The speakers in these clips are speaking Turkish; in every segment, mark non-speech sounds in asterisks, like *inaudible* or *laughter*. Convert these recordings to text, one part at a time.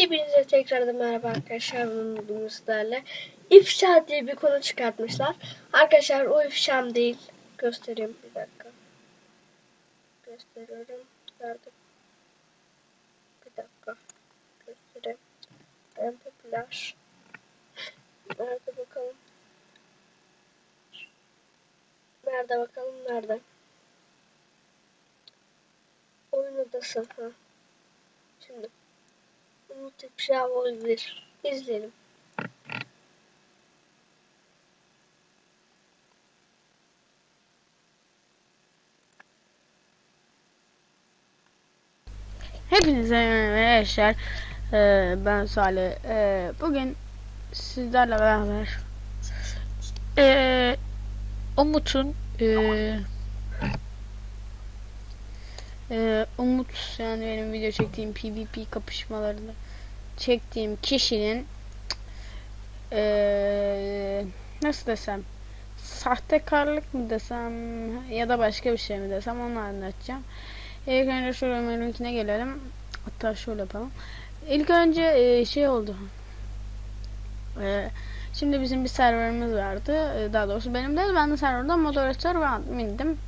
Hepinize tekrardan merhaba arkadaşlar. Bugün sizlerle ifşa diye bir konu çıkartmışlar. Arkadaşlar o ifşam değil. Göstereyim bir dakika. Gösteriyorum. Nerede? Bir dakika. Göstereyim. En popüler. Nerede bakalım? Nerede bakalım? Nerede? Oyun odası. Ha. Şimdi. Umut ifşa olabilir. İzleyelim. Hepinize merhaba arkadaşlar. Ee, ben Salih. Ee, bugün sizlerle beraber ee, Umut'un ee, ee, Umut yani benim video çektiğim PvP kapışmalarını çektiğim kişinin ee, nasıl desem sahtekarlık mı desem ya da başka bir şey mi desem onu anlatacağım. İlk önce şöyle menünkine gelelim. Hatta şöyle yapalım. İlk önce e, şey oldu. E, şimdi bizim bir serverimiz vardı. E, daha doğrusu benim de ben de serverda moderatör ve admindim.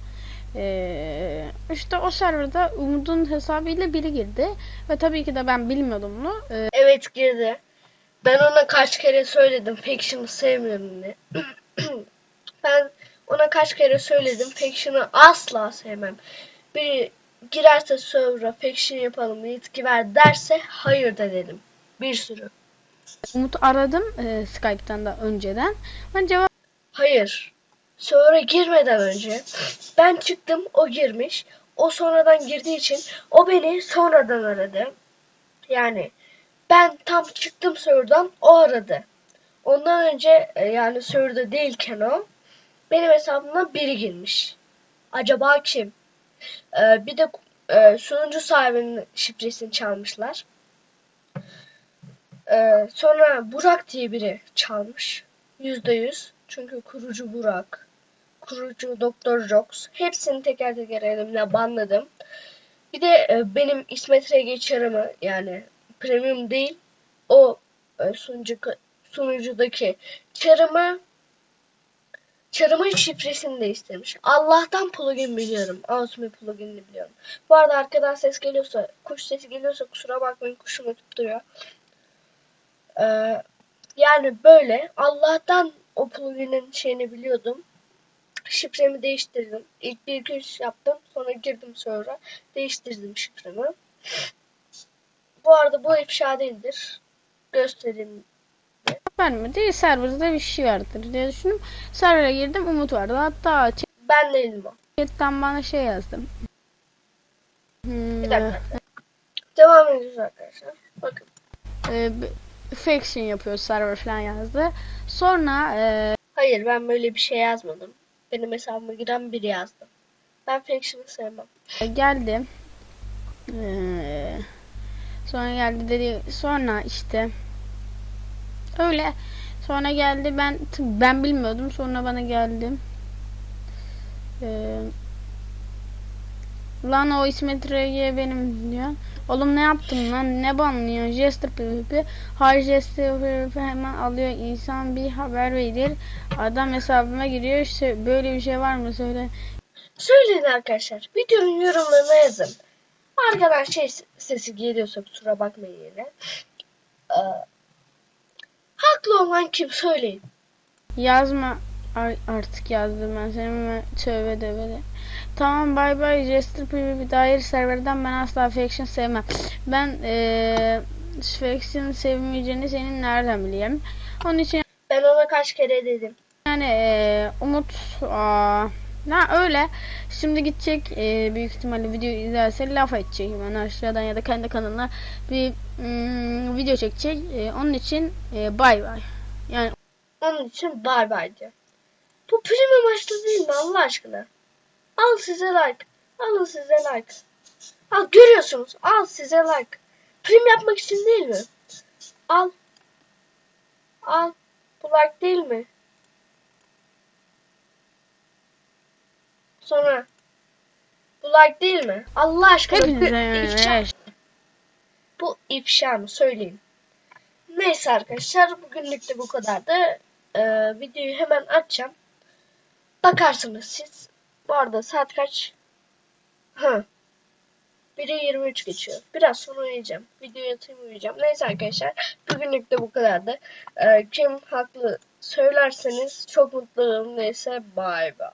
E, işte o serverda Umut'un hesabıyla biri girdi. Ve tabii ki de ben bilmiyordum bunu. E, Evet girdi. Ben ona kaç kere söyledim Faction'ı sevmiyorum diye. *clears throat* ben ona kaç kere söyledim Faction'ı asla sevmem. Biri girerse server'a Faction yapalım yetki ver derse hayır da dedim. Bir sürü. Umut'u aradım e, Skype'tan da önceden. Ben cevap Hayır. Server'a girmeden önce ben çıktım o girmiş. O sonradan girdiği için o beni sonradan aradı. Yani ben tam çıktım server'dan o aradı. Ondan önce e, yani server'da değilken o benim hesabıma biri girmiş. Acaba kim? Ee, bir de e, sunucu sahibinin şifresini çalmışlar. Ee, sonra Burak diye biri çalmış. Yüzde yüz. Çünkü kurucu Burak, kurucu Doktor Jox. Hepsini teker teker elimle banladım. Bir de e, benim İsmet R. Geçarım'ı yani premium değil o e, sunucu, sunucudaki çarımı Çarımın şifresini de istemiş. Allah'tan plugin biliyorum. Ausmi pluginini biliyorum. Bu arada arkadan ses geliyorsa, kuş sesi geliyorsa kusura bakmayın kuşum ötüp duruyor. Ee, yani böyle Allah'tan o pluginin şeyini biliyordum. Şifremi değiştirdim. İlk bir iki üç yaptım. Sonra girdim sonra. Değiştirdim şifremi. Bu arada bu ifşa değildir. Göstereyim vermedi. Serverda bir şey vardır diye düşündüm. Server'a girdim Umut vardı. Hatta Ben değilim o. chatten bana şey yazdım. Hmm, Bir dakika. Devam ediyoruz arkadaşlar. Bakın. e, b- faction yapıyor server falan yazdı. Sonra e, Hayır ben böyle bir şey yazmadım. Benim hesabıma giren biri yazdı. Ben Faction'ı sevmem. geldi. E, sonra geldi dedi. Sonra işte öyle. Sonra geldi ben ben bilmiyordum. Sonra bana geldi. E, Lan o İsmet RG benim diyor. Oğlum ne yaptın lan? Ne banlıyor? Jester PvP. Hayır Jester PvP hemen alıyor. İnsan bir haber verir. Adam hesabıma giriyor. İşte böyle bir şey var mı? Söyle. Söyleyin arkadaşlar. Videonun yorumlarına yazın. Arkadan şey sesi geliyorsa kusura bakmayın yine. Ee, haklı olan kim söyleyin. Yazma. Ay, artık yazdım ben senin tövbe tövbe. Tamam bay bay Jester PvP dair serverden ben asla faction sevmem. Ben eee faction sevmeyeceğini senin nereden bileyim? Onun için Ben ona kaç kere dedim. Yani eee, Umut aa, ha öyle. Şimdi gidecek eee, büyük ihtimalle video izlerse laf edecek. Yani aşağıdan ya da kendi kanalına bir mm, video çekecek. Eee, onun için eee, bay bay. Yani Onun için bay bay diyor. Bu prim amaçlı değil mi Allah aşkına? Al size like. Alın size like. Al görüyorsunuz. Al size like. Prim yapmak için değil mi? Al. Al. Bu like değil mi? Sonra. Bu like değil mi? Allah aşkına. hepinize ifşa-. Bu ifşa mı söyleyin. Neyse arkadaşlar bugünlük de bu kadardı. Ee, videoyu hemen açacağım. Bakarsınız siz. Bu arada saat kaç? Ha. 1'e 23 geçiyor. Biraz sonra uyuyacağım. Videoyu atayım uyuyacağım. Neyse arkadaşlar. Bugünlük de bu kadardı. Ee, kim haklı söylerseniz çok mutlu olurum. Neyse bay bay.